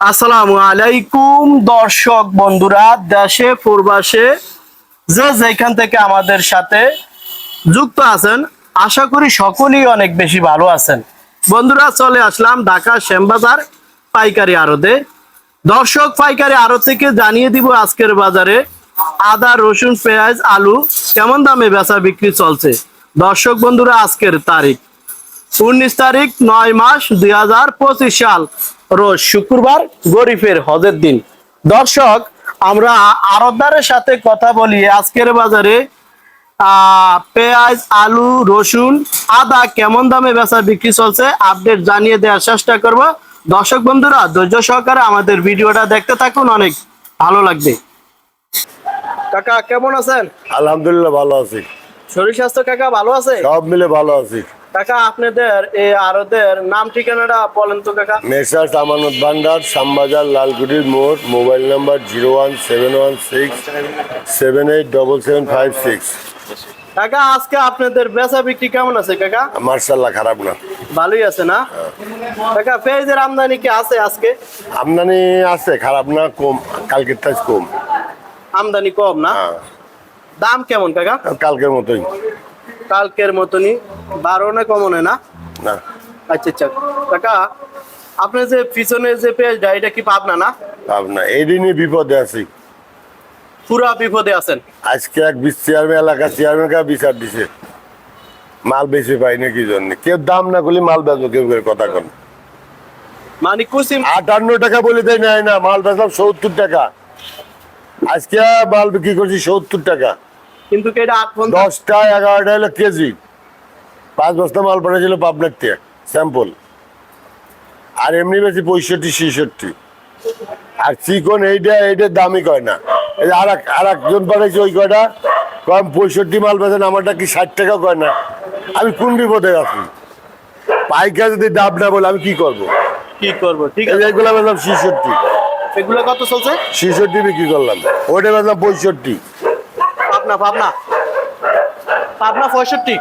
আসসালামু আলাইকুম, দর্শক বন্ধুরা, দেশে, পূর্বাসে, যে যেখান থেকে আমাদের সাথে যুক্ত আছেন, আশা করি সকলেই অনেক বেশি ভালো আছেন। বন্ধুরা, চলে আসলাম ঢাকা শ্যামবাজার পাইকারি আড়তে। দর্শক, পাইকারি আড়ত থেকে জানিয়ে দিব আজকের বাজারে আদা, রসুন, পেঁয়াজ, আলু কেমন দামে বেচা বিক্রি চলছে। দর্শক বন্ধুরা, আজকের তারিখ উনিশ তারিখ, নয় মাস দুই হাজার পঁচিশ সাল। রোজ শুক্রবার গরিফের হজের দিন। দর্শক আমরা আরতদারের সাথে কথা বলি। আজকের বাজারে পেঁয়াজ আলু রসুন আদা কেমন দামে বেচা বিক্রি চলছে? আপডেট জানিয়ে দেওয়ার চেষ্টা করব। দর্শক বন্ধুরা ধৈর্য সহকারে আমাদের ভিডিওটা দেখতে থাকুন। অনেক ভালো লাগবে। কাকা কেমন আছেন? আলহামদুলিল্লাহ ভালো আছি। শরীর স্বাস্থ্য কাকা ভালো আছে? সব মিলে ভালো আছি। কাকা আপনাদের এই আরদের নাম ঠিকানাটা বলেন তো কাকা। মেসার্স আমানত ভান্ডার শ্যামবাজার লালকুটির মোড় mobile number zero one seven one six seven eight double seven five six. কাকা আজকে আপনাদের বেচা বিক্রি কেমন আছে কাকা? মার্শাল্লাহ খারাপ না। ভালোই আছে না? কাকা পেঁয়াজের আমদানি কি আছে আজকে? আমদানি আছে খারাপ না কম কালকের তাজ কম। আমদানি কম না? হ্যাঁ। দাম কেমন কাকা? কালকের মতোই। কালকের মতনই বারো না কমনে না? না। আচ্ছা আচ্ছা। কাকা আপনি যে পিছনে যে পেঁয়াজটা এটা কি পাবনা না? পাবনা। দিনই বিপদে আছি। পুরা বিপদে আছেন। আজকে এক বিশ চেয়ারম্যান এলাকা চেয়ারম্যান কা বিচার দিছে। মাল বেশি পাই না কি জন্য? কেউ দাম না করলে মাল বেচবো কেউ কেউ কথা কন। মানে কুসিম আটান্ন টাকা বলে দেয় নেয় না মাল বেচলাম সত্তর টাকা। আজকে মাল বিক্রি করছি সত্তর টাকা। কিন্তু এটা আট দশটা এগারোটা হলো কেজি। পাঁচ বস্তা মাল পাঠাচ্ছিল পাবনার থেকে স্যাম্পল আর এমনি বেশি পঁয়ষট্টি ছেষট্টি। আর চিকন এইটা এইটার দামই কয় না। এই আর এক আর একজন পাঠাইছে ওই কয়টা? কম পঁয়ষট্টি মাল বেচেন আমারটা কি ষাট টাকা কয় না? আমি কোন বিপদে আছি? পাইকার যদি ডাব না বলে আমি কি করব? কি করব? ঠিক আছে। এগুলো বেচলাম ছেষট্টি। এগুলো কত চলছে? ছেষট্টি বিক্রি করলাম। ওটা বেচলাম পঁয়ষট্টি। পাবনা পাবনা। পাবনা পঁয়ষট্টি।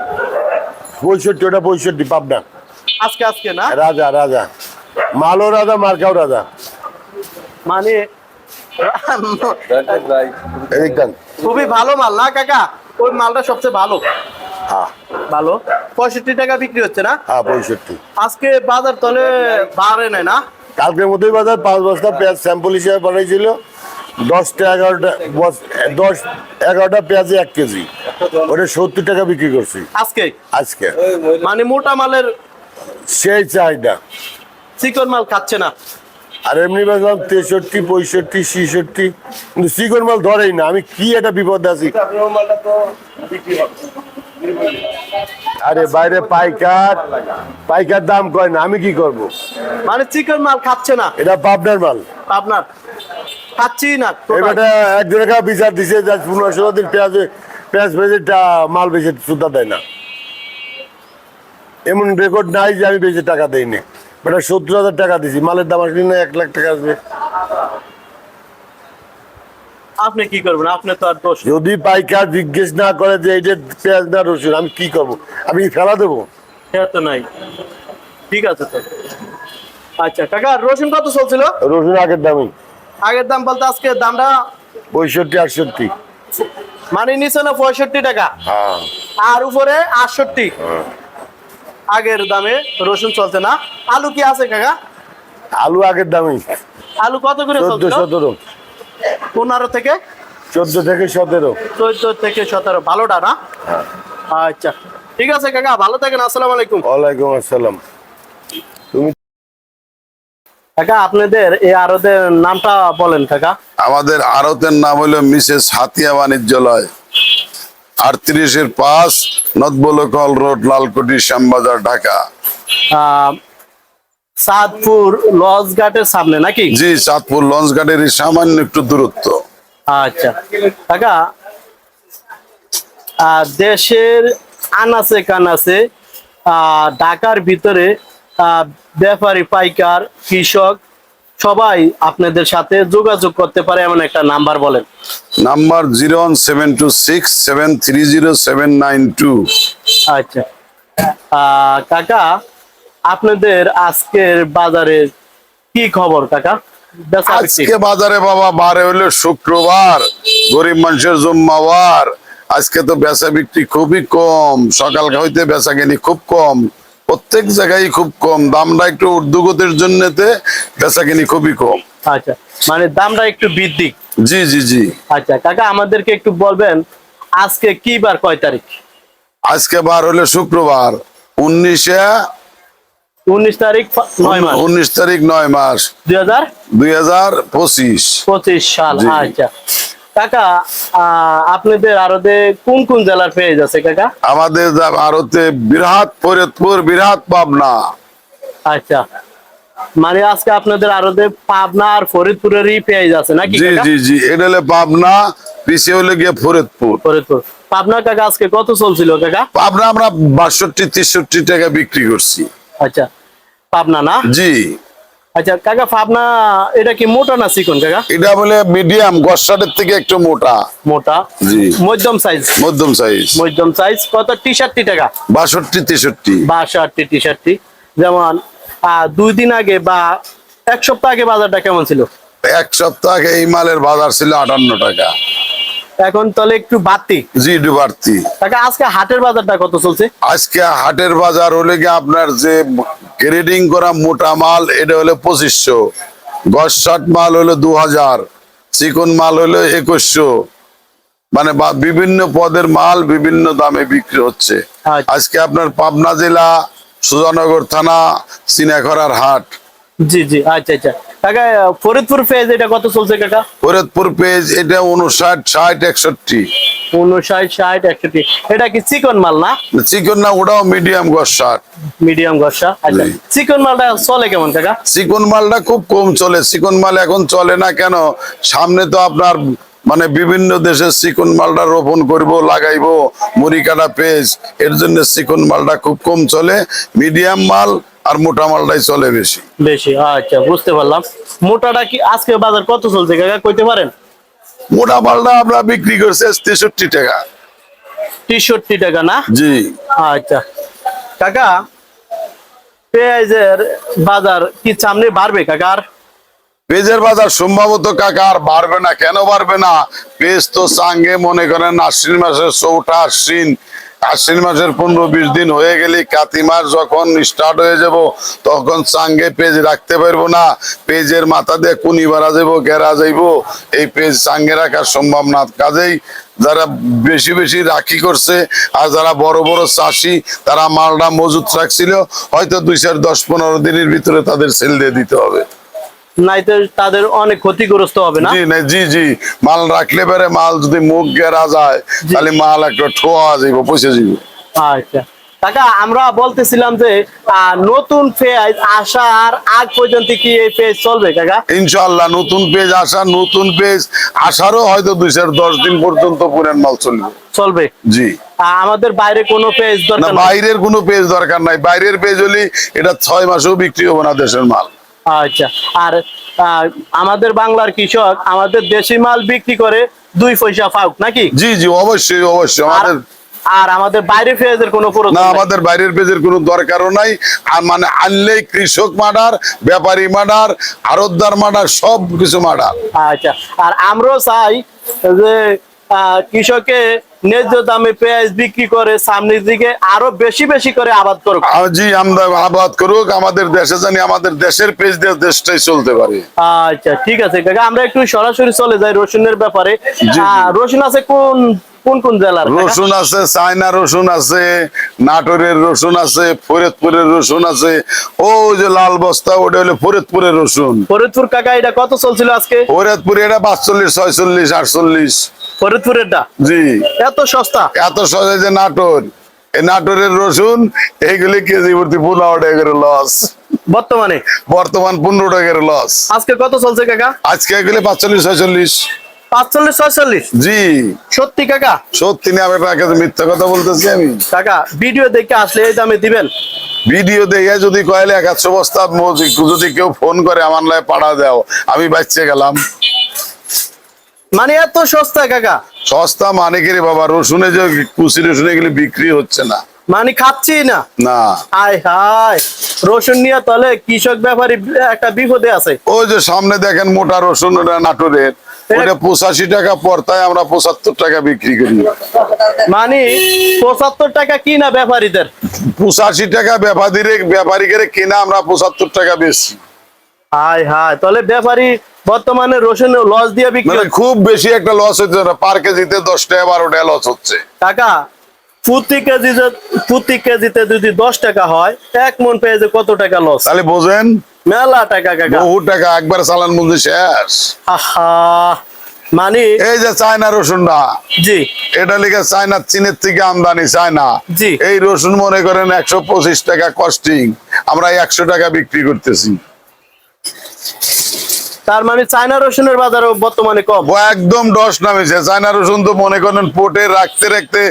পঁয়ষট্টি ওটা পঁয়ষট্টি পাবনা। আজকে আজকে না? রাজা রাজা। মালও রাজা মার্কাও রাজা। মানে খুবই ভালো মাল না কাকা? ওই মালটা সবচেয়ে ভালো। হ্যাঁ। ভালো। পঁয়ষট্টি টাকা বিক্রি হচ্ছে না? হ্যাঁ পঁয়ষট্টি। আজকে বাজার তলে বাড়ে নাই না? কালকের মতোই বাজার পাঁচ বস্তা পেঁয়াজ স্যাম্পল হিসেবে পাঠাইছিল দশটা এগারোটা বস- দশ এগারোটা পেঁয়াজে এক কেজি। ওটা সত্তর টাকা বিক্রি করছি। আজকে? আজকে। মানে মোটা মালের সেই চাহিদা। চিকন মাল খাচ্ছে না। আর এমনি বেচলাম তেষট্টি পঁয়ষট্টি ছিষট্টি কিন্তু চিকন মাল ধরেই না। আমি কি একটা বিপদ আছি? আরে বাইরে পাইকার পাইকার দাম কয় না আমি কি করব? মানে চিকন মাল খাচ্ছে না। এটা পাবনার মাল। আপনার খাচ্ছি না। এবারে কাছে বিচার দিছে পনেরো ষোলো দিন পেঁয়াজ পেঁয়াজ টা- মাল বেশি সুদ্ধা দেয় না। এমন রেকর্ড নাই যে আমি বেশি টাকা দেইনি। বেটা সত্তর হাজার টাকা দিছি মালের দাম আসলে না এক লাখ টাকা আসবে আপনি কি করবেন? আপনি তো আর দোষ। যদি পাইকার জিজ্ঞেস না করে যে এইটা পেঁয়াজ না রসুন আমি কি করব? আমি ফেলা দেবো? সেটা তো নাই। ঠিক আছে তো। আচ্ছা কাকা রসুন কত চলছিল? রসুন আগের দামই। আগের দাম বলতে আজকে দামটা? পঁয়ষট্টি আটষট্টি। মানে নিচে না পঁয়ষট্টি টাকা। হ্যাঁ। আর উপরে আটষট্টি। আগের দামে রসুন চলছে না। আলু কি আছে কাকা? আলু আগের দামই আলু কত করে চোদ্দ সতেরো। পনেরো থেকে? চোদ্দ থেকে সতেরো। চোদ্দ থেকে সতেরো। ভালোটা না? আচ্ছা। ঠিক আছে কাকা ভালো থাকেন। আসসালামু আলাইকুম। ওয়ালাইকুম আসসালাম। কাকা আপনাদের এই আরদের নামটা বলেন কাকা। আমাদের আড়তের নাম হলো মিসেস হাতিয়া বাণিজ্যালয়। আটত্রিশের পাঁচ নদবলকল রোড লালকুটি শ্যামবাজার ঢাকা। সাদপুর লজ ঘাটের সামনে নাকি? জি চাঁদপুর লঞ্চ ঘাটের সামান্য একটু দূরত্ব। আচ্ছা। কাকা দেশের আনাচে কানাচে আহ, ঢাকার ভিতরে ব্যাপারী পাইকার কৃষক সবাই আপনাদের সাথে যোগাযোগ করতে পারে এমন একটা নাম্বার বলেন। Number zero one seven two six seven three zero seven nine two. আচ্ছা। কাকা আপনাদের আজকের বাজারে কি খবর কাকা? আজকে বাজারে বাবা বারে হলো শুক্রবার। গরিব মানুষের জম্মাবার আজকে তো বেচা বিক্রি খুবই কম। সকাল হইতে বেচা কিনি খুব কম। প্রত্যেক জায়গায় খুব কম। দামটা একটু উর্দুগতের জন্য বেচা কিনি খুবই কম। আচ্ছা মানে দামটা একটু বৃদ্ধি। জি জি জি। আচ্ছা কাকা আমাদেরকে একটু বলবেন আজকে কি বার কয় তারিখ? আজকে বার হলো শুক্রবার উনিশে উনিশ তারিখ নয় মাস। উনিশ তারিখ নয় মাস। দুই হাজার দুই হাজার পঁচিশ। পঁচিশ সাল আচ্ছা। কাকা আপনাদের আরতে কোন কোন জেলার পেঁয়াজ আছে কাকা? আমাদের ভারতে বিরাট ফরিদপুর বিরাট পাবনা। আচ্ছা। মানে আজকে আপনাদের আরতে পাবনা আর ফরিদপুরেরই পেঁয়াজ আছে নাকি জি জি জি এটা হলে পাবনা পিছিয়ে হলে গিয়ে ফরিদপুর। ফরিদপুর। পাবনা কাকা আজকে কত চলছিল কাকা? পাবনা আমরা বাষট্টি তেষট্টি টাকা বিক্রি করছি। আচ্ছা। পাবনা না? জি। আচ্ছা কাকা পাবনা এটা কি মোটা না চিকন কাকা? এটা বলে মিডিয়াম গসাটের থেকে একটু মোটা। মোটা? জি। মধ্যম সাইজ মধ্যম সাইজ মধ্যম সাইজ কত? টি শার্টটি টাকা। বাষট্টি তেষট্টি। বা শার্টটি টি শার্টটি যেমন দুই দিন আগে বা এক সপ্তাহ আগে বাজারটা কেমন ছিল? এক সপ্তাহ আগে এই মালের বাজার ছিল আটান্ন টাকা। এখন তাহলে একটু বাড়তি। জি ডুবার্তি কাকা আজকে হাটের বাজারটা কত চলছে? আজকে হাটের বাজার হলে গিয়ে আপনার যে গ্রেডিং করা মোটা মাল এটা হলো পঁচিশশো। গস ষাট মাল হলো দু হাজার চিকন মাল হলো একুশশো। মানে বিভিন্ন পদের মাল বিভিন্ন দামে বিক্রি হচ্ছে। আচ্ছা। আজকে আপনার পাবনা জেলা সুজানগর থানা সিনাখরার হাট। জি জি আচ্ছা আচ্ছা। কাকা ফরিদপুর পেঁয়াজ এটা কত চলছে কাকা? ফরিদপুর পেজ এটা উনষাট ষাট একষট্টি। উনষাট ষাট একষট্টি। এটা কি চিকন মাল না? চিকন না ওটাও মিডিয়াম গস মিডিয়াম গসা। আচ্ছা চিকন মালটা চলে কেমন কাকা? চিকন মালটা খুব কম চলে। চিকন মাল এখন চলে না কেন? সামনে তো আপনার মানে বিভিন্ন দেশে চিকন মালটা রোপণ করব লাগাইবো মুড়ি কাটা পেজ এর জন্য চিকন মালটা খুব কম চলে। মিডিয়াম মাল আর মোটা মালটাই চলে বেশি। বেশি আচ্ছা বুঝতে পারলাম। মোটাটা কি আজকে বাজার কত চলছে কাকা কইতে পারেন? মোটা মালটা আমরা বিক্রি করছে তেষট্টি টাকা। তেষট্টি টাকা না? জি। আচ্ছা। কাকা পেঁয়াজের বাজার কি সামনে বাড়বে কাকা আর? পেঁয়াজের বাজার সম্ভবত কাকা আর বাড়বে না। কেন বাড়বে না? পেঁয়াজ তো চাঙ্গে মনে করেন আশ্বিন মাসের চৌঠা আশ্বিন। আশ্বিন মাসের পনেরো বিশ দিন হয়ে গেলে কাতি মাস যখন স্টার্ট হয়ে যাব, তখন চাঙ্গে পেজ রাখতে পারব না। পেজের মাথা দিয়ে কুনি বাড়া যাব গেরা যাইব। এই পেজ চাঙ্গে রাখার সম্ভব না কাজেই যারা বেশি বেশি রাখি করছে আর যারা বড় বড় চাষি, তারা মালটা মজুত রাখছিল, হয়তো দুই চার দশ পনেরো দিনের ভিতরে তাদের সেল দিয়ে দিতে হবে। নাইতে তাদের অনেক ক্ষতিগ্রস্ত হবে না? জি না জি জি। মাল রাখলে পারে মাল যদি মুখ গেরা যায় তাহলে মাল একটা ঠোয়া যাইব পয়সা যাইব। আচ্ছা। কাকা আমরা বলতেছিলাম যে নতুন পেঁয়াজ আসার আগ পর্যন্ত কি এই পেঁয়াজ চলবে কাকা? ইনশাল্লাহ নতুন পেজ আসা নতুন পেজ আসারও হয়তো দুই চার দশ দিন পর্যন্ত পুরান মাল চলবে। চলবে? জি। আমাদের বাইরে কোনো পেজ দরকার। বাইরের কোনো পেজ দরকার নাই। বাইরের পেজ হলে এটা ছয় মাসেও বিক্রি হবে না দেশের মাল। আচ্ছা আর আমাদের বাংলার কৃষক আমাদের দেশি মাল বিক্রি করে দুই পয়সা পাউক নাকি? জি জি অবশ্যই অবশ্যই। আমাদের আর আমাদের বাইরে পেঁয়াজের কোনো না। আমাদের বাইরের পেজের কোনো দরকারও নাই। মানে আনলেই কৃষক মার্ডার ব্যাপারী মার্ডার আরতদার মার্ডার সব কিছু মার্ডার আচ্ছা আর আমরাও চাই যে কৃষকে ন্যায্য দামে পেঁয়াজ বিক্রি করে সামনের দিকে আরও বেশি বেশি করে আবাদ করুক। জি আমরা আবাদ করুক আমাদের দেশে জানি আমাদের দেশের পেজ দিয়ে দেশটাই চলতে পারে। আচ্ছা ঠিক আছে কাকা আমরা একটু সরাসরি চলে যাই রসুনের ব্যাপারে। রসুন আছে কোন কোন কোন জেলার রসুন আছে চায়না রসুন আছে নাটোরের রসুন আছে ফরিদপুরের রসুন আছে। ও যে লাল বস্তা ওটা হলো ফরিদপুরের রসুন। ফরিদপুর কাকা এটা কত চলছিল আজকে? ফরিদপুরে এটা পাঁচচল্লিশ ছয়চল্লিশ আটচল্লিশ। ফরিদপুরেরটা? জি। এত সস্তা? এত যে নাটোর। এই নাটোরের রসুন এইগুলি কেজি প্রতি পনেরো টাকা করে লস। বর্তমানে? বর্তমান পনেরো টাকা করে লস। আজকে কত চলছে কাকা? আজকে এগুলি পাঁচচল্লিশ ছয়চল্লিশ। পাঁচচল্লিশ ছয়চল্লিশ? জি। সত্যি কাকা? সত্যি না আমি আপনার কাছে মিথ্যা কথা বলতেছি আমি? কাকা ভিডিও দেখে আসলে এই দামে দিবেন? ভিডিও দেখে যদি কয়লে এক একশো বস্তা যদি কেউ ফোন করে আমার লাই পাড়া দাও আমি বাচ্চে গেলাম। মানে এত সস্তা কাকা? সস্তা মানে কি রে বাবা? রসুনে যে কুচি রসুনে গেলে বিক্রি হচ্ছে না। মানে খাচ্ছি না? না। আয় হায় রসুন নিয়ে তাহলে কৃষক ব্যাপারী একটা বিপদে আছে। ওই যে সামনে দেখেন মোটা রসুন ওটা নাটোরের। ওটা পঁচাশি টাকা পড়তায় আমরা পঁচাত্তর টাকা বিক্রি করি। মানে পঁচাত্তর টাকা কি না ব্যাপারীদের? পঁচাশি টাকা ব্যাপারীরে ব্যাপারীকে কিনা আমরা পঁচাত্তর টাকা বেশি। হায় হায় তাহলে ব্যাপারী বর্তমানে রসুন লস দিয়ে বিক্রি মানে খুব বেশি একটা লস হচ্ছে না পার কেজিতে দশ টাকা বারো টাকা লস হচ্ছে। টাকা প্রতি কেজি প্রতি কেজিতে যদি দশ টাকা হয় এক মন পেঁয়াজে কত টাকা লস তাহলে বোঝেন। মেলা টাকা কাকা। বহু টাকা একবার চালান মধ্যে শেষ। আহা মানে এই যে চায়না রসুনটা। জি। এটা লিখে চায়না চীনের থেকে আমদানি চায়না। জি। এই রসুন মনে করেন একশো পঁচিশ টাকা কস্টিং আমরা একশো টাকা বিক্রি করতেছি। তার মানে চায়না রসুনের বাজারও বর্তমানে কম। একদম ডস নামেছে চায়না রসুন তো মনে করেন পোটে রাখতে রাখতে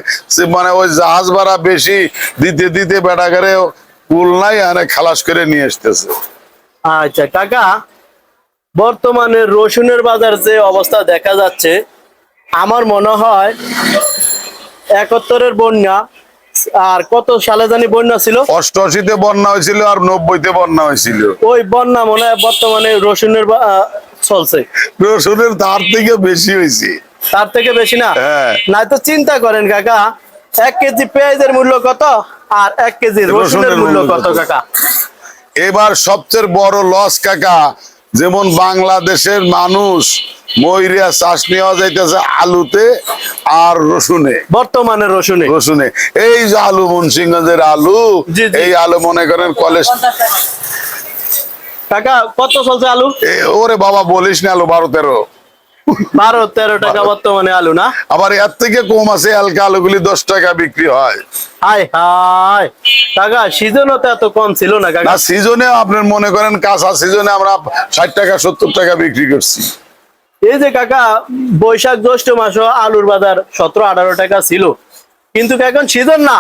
মানে ওই জাহাজ ভাড়া বেশি দিতে দিতে বেটা করে পুল নাই আর খালাস করে নিয়ে আসতেছে। আচ্ছা কাকা বর্তমানে রসুনের বাজার যে অবস্থা দেখা যাচ্ছে আমার মনে হয় একাত্তরের বন্যা আর কত সালে জানি বন্যা ছিল? অষ্টআশিতে বন্যা হয়েছিল আর নব্বইতে বন্যা হয়েছিল। ওই বন্যা মনে হয় বর্তমানে রসুনের চলছে। রসুনের তার থেকে বেশি হয়েছে। তার থেকে বেশি না? হ্যাঁ। না তো চিন্তা করেন কাকা এক কেজি পেঁয়াজের মূল্য কত আর এক কেজি রসুনের মূল্য কত কাকা? এবার সবচেয়ে বড় লস কাকা যেমন বাংলাদেশের মানুষ ময়ূরিয়া চাষ নেওয়া যাইতেছে আলুতে আর রসুনে। বর্তমানে রসুনে। রসুনে। এই যে আলু মুন্সিগঞ্জের আলু। এই আলু মনে করেন কলেজ কাকা কত চলছে আলু? ওরে বাবা বলিস না আলু বারো তেরো। বারো তেরো টাকা বর্তমানে আলু না? আবার এর থেকে কম আছে হালকা আলুগুলি দশ টাকা বিক্রি হয়। হাই হাই কাকা সিজনও তো এত কম ছিল না না কাকা সিজনে আপনার মনে করেন কাঁচা সিজনে আমরা ষাট টাকা সত্তর টাকা বিক্রি করছি। এই যে কাকা বৈশাখ জ্যৈষ্ঠ মাস আলুর বাজার সতেরো আঠারো টাকা ছিল। কিন্তু এখন সিজন না।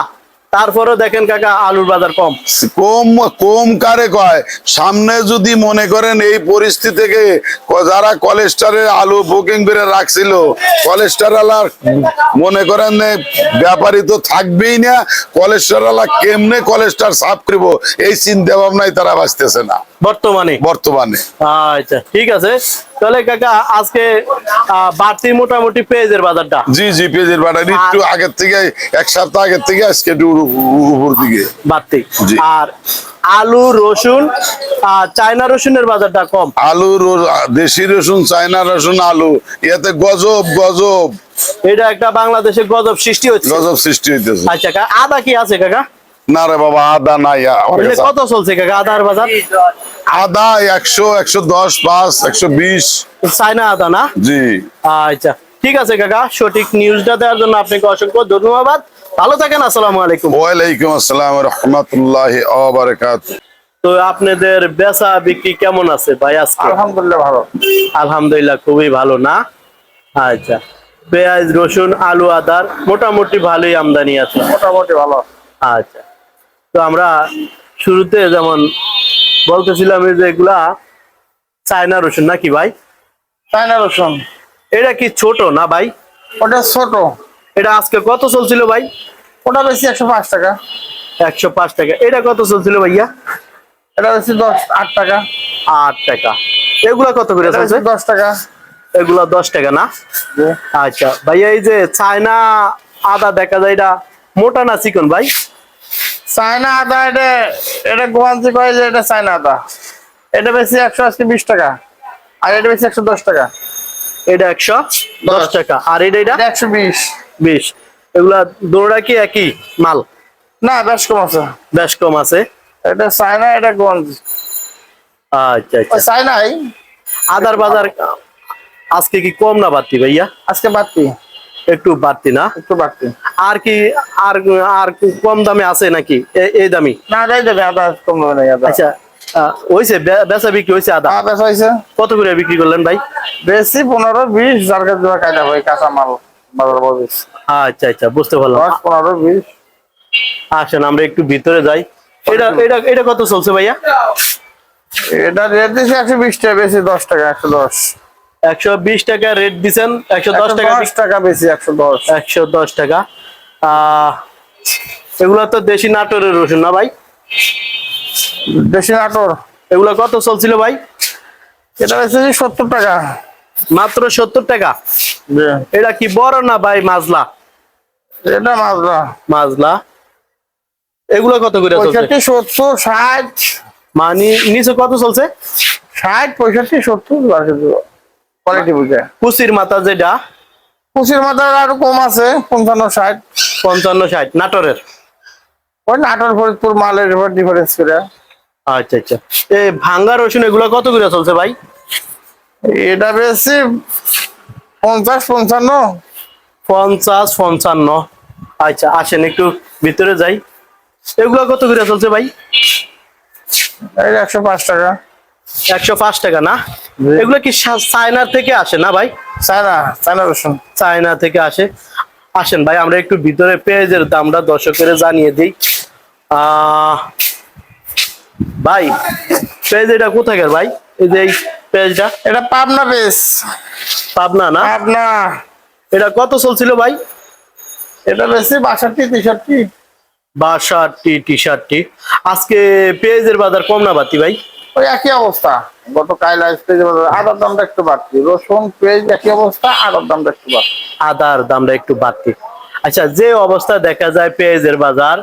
তারপরেও দেখেন কাকা আলুর বাজার কম। কম কম কারে কয়? সামনে যদি মনে করেন এই পরিস্থিতি থেকে যারা কলেস্টারের আলু বুকিং করে রাখছিল কলেস্টার মনে করেন ব্যাপারী তো থাকবেই না কলেস্টার কেমনে কলেস্টার সাফ করব? এই চিন্তা ভাবনায় তারা বাঁচতেছে না। বর্তমানে। বর্তমানে। আচ্ছা ঠিক আছে। তাহলে কাকা আজকে বাড়তি মোটামুটি পেঁয়াজের বাজারটা? জি জি পেজের বাটা একটু আগের থেকে এক সপ্তাহ আগের থেকে আজকে উপর দিকে। বাড়তি। আর আলু রসুন আর চায়না রসুনের বাজারটা কম? আলু দেশি রসুন চায়না রসুন আলু। ইয়াতে গজব গজব। এটা একটা বাংলাদেশে গজব সৃষ্টি হচ্ছে। গজব সৃষ্টি হইতেছে। আচ্ছা কাকা আদা কি আছে কাকা? না রে বাবা আদা নাই। কত চলছে কাকা আদার বাজার? আদা একশো একশো দশ পাঁচ একশো বিশ। চায়না আদা না? জি। আচ্ছা ঠিক আছে কাকা সঠিক নিউজটা দেওয়ার জন্য আপনাকে অসংখ্য ধন্যবাদ। ভালো থাকেন আসসালামু আলাইকুম। ওয়ালাইকুম আসসালাম রহমতুল্লাহ বারাকাত তো আপনাদের বেচা বিক্রি কেমন আছে ভাই আজকে? আলহামদুলিল্লাহ ভালো। আলহামদুলিল্লাহ খুবই ভালো না? আচ্ছা পেঁয়াজ রসুন আলু আদার মোটামুটি ভালোই আমদানি আছে। মোটামুটি ভালো। আচ্ছা। তো আমরা শুরুতে যেমন বলতেছিলাম এই যে এগুলা চায়না রসুন নাকি ভাই? চায়না রসুন। এটা কি ছোট না ভাই? ওটা ছোট। এটা আজকে কত চলছিল ভাই? ওটা বেশি একশো পাঁচ টাকা। একশো পাঁচ টাকা। এটা কত চলছিল ভাইয়া? এটা বেশি দশ আট টাকা। আট টাকা। এগুলা কত করে চলছে? দশ টাকা। এগুলা দশ টাকা না? আচ্ছা ভাইয়া এই যে চায়না আদা দেখা যায় এটা মোটা না চিকন ভাই? চায়না আদা এটা এটা গোয়ান্সি কয় যে এটা চায়না আদা। এটা বেশি একশো আশি বিশ টাকা। আর এটা বেশি একশো দশ টাকা। এটা একশো দশ। টাকা। আর এটা এটা? একশো বিশ। বিশ। এগুলা দোড়া কি একই মাল? না বেশ কম আছে। বেশ কম আছে। এটা চায়না এটা গোয়ান্সি আচ্ছা আচ্ছা। চায়নাই। আদার বাজার আজকে কি কম না বাড়তি ভাইয়া? আজকে বাড়তি। একটু বাড়তি না? একটু বাড়তি। আর কি আর আর কম দামে আছে নাকি? এই দামি? না দেয় দেবে আদা কম হবে না আদা। আচ্ছা হয়েছে বেচা বিক্রি হয়েছে আদা? আদা বেশ হয়েছে কত করে বিক্রি করলেন ভাই? বেশি পনেরো বিশ যার কাছে হয় কাঁচা মাল বাজার বলিস আচ্ছা আচ্ছা বুঝতে পারলাম। পনেরো বিশ। আসেন আমরা একটু ভিতরে যাই। এটা এটা এটা কত চলছে ভাইয়া? এটা রেট একশো বিশ টাকা বেশি দশ টাকা একশো দশ। দশ একশো বিশ টাকা রেট একশো দশ টাকা দশ টাকা বেশি একশো দশ। একশো দশ টাকা। আহ এগুলো তো দেশি নাটোরের রসুন না ভাই? দেশি নাটোর। এগুলো কত চলছিল ভাই? এটা হচ্ছে সত্তর টাকা। মাত্র সত্তর টাকা। এটা কি বড় না ভাই মাজলা? এটা মাজরা মাজলা। এগুলো কত করে চলছে? পঁয়ষট্টি সত্তর ষাট। মানে নিচে কত চলছে? ষাট পঁয়ষট্টি সত্তর কোয়ালিটি বুঝে। কুচির মাথা যেটা? কুচির মাথার আরও কম আছে পঞ্চান্ন ষাট। পঞ্চান্ন ষাট। নাটোরের? ওই নাটোর ফরিদপুর মালের ডিফারেন্স করে। আচ্ছা আচ্ছা। এ ভাঙ্গা রসুন এগুলো কত করে চলছে ভাই? এটা বেশি পঞ্চাশ পঞ্চান্ন। পঞ্চাশ পঞ্চান্ন। আচ্ছা আসেন একটু ভিতরে যাই। এগুলো কত করে চলছে ভাই? একশো পাঁচ টাকা। একশো পাঁচ টাকা না। এগুলো কি চায়নার থেকে আসে না ভাই? চায়না চায়না রসুন। চায়না থেকে আসে। আসেন ভাই আমরা একটু ভিতরে পেঁয়াজের দামটা দর্শকের জানিয়ে দিই। ভাই পেঁয়াজ এটা কোথাকার ভাই? এই যে পেঁয়াজটা। এটা পাবনা বেশ পাবনা না? পাবনা। এটা কত চলছিল ভাই? এটা বেশি বাষট্টি তেষট্টি। বাষট্টি টি শার্টটি আজকে পেঁয়াজের বাজার কম না বাতি ভাই? ওই একই অবস্থা। গত কাল আসতে আদার দামটা একটু বাড়তি। রসুন পেঁয়াজ একই অবস্থা আদার দামটা একটু বাড়তি। আদার দামটা একটু বাড়তি। আচ্ছা যে অবস্থা দেখা যায় পেঁয়াজের বাজার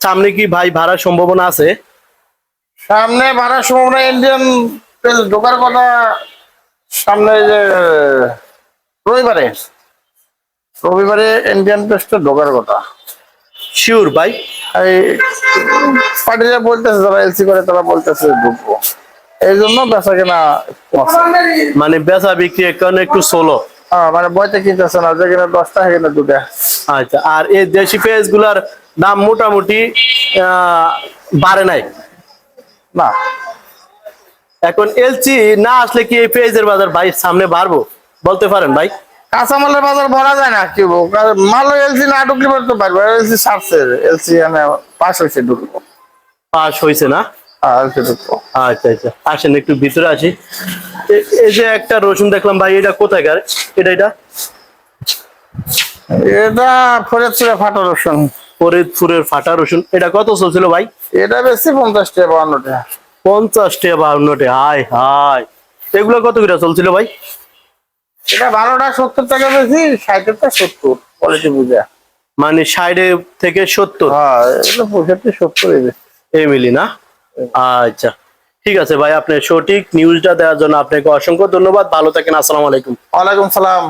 সামনে কি ভাই ভাড়ার সম্ভাবনা আছে? সামনে ভাড়ার সম্ভাবনা ইন্ডিয়ান তেল ঢোকার কথা সামনে যে রবিবারে। রবিবারে ইন্ডিয়ান পেস্টটা ঢোকার কথা। শিওর ভাই। এই পার্টিরা বলতেছে যারা এলসি করে তারা বলতেছে ঢুকবো। এই জন্য বেচা কেনা মানে বেচা বিক্রি একটু সোলো হ্যাঁ, মানে বইতে কিনতেছে না যে কিনা দশটা কিনা দুটা। আচ্ছা আর এই দেশি পেঁয়াজগুলার দাম মোটামুটি বাড়ে নাই? না। এখন এলচি না আসলে কি এই পেঁয়াজের বাজার ভাই সামনে বাড়বো? বলতে পারেন ভাই। কাঁচামালের বাজার ভরা যায় না কি মাল এলসি না ঢুকলে তো পারবে এলসি ছাড়ছে এলসি পাস হয়েছে ঢুকবো। পাস হয়েছে না? আচ্ছা আচ্ছা। আসেন একটু ভিতরে আসি। এই যে একটা রসুন দেখলাম ভাই এটা কোথাকার এটা এটা? এটা ফরিদপুরে ফাটা রসুন। ফরিদপুরের ফাটা রসুন। এটা কত চলছিল ভাই? এটা বেশি পঞ্চাশ টাকা বাউন্ন টাকা। পঞ্চাশ টাকা বাউন্ন টাকা। হাই হাই। এগুলো কত করে চলছিল ভাই? এটা বারোটা সত্তর টাকা বেশি ষাটেরটা সত্তর কোয়ালিটি বুঝে। মানে ষাটে থেকে সত্তর? হ্যাঁ এগুলো পঁয়ষট্টি সত্তর এই এই মিলি না? আচ্ছা ঠিক আছে ভাই আপনার সঠিক নিউজটা দেওয়ার জন্য আপনাকে অসংখ্য ধন্যবাদ। ভালো থাকেন, আসসালাম আলাইকুম। ওয়ালাইকুম সালাম।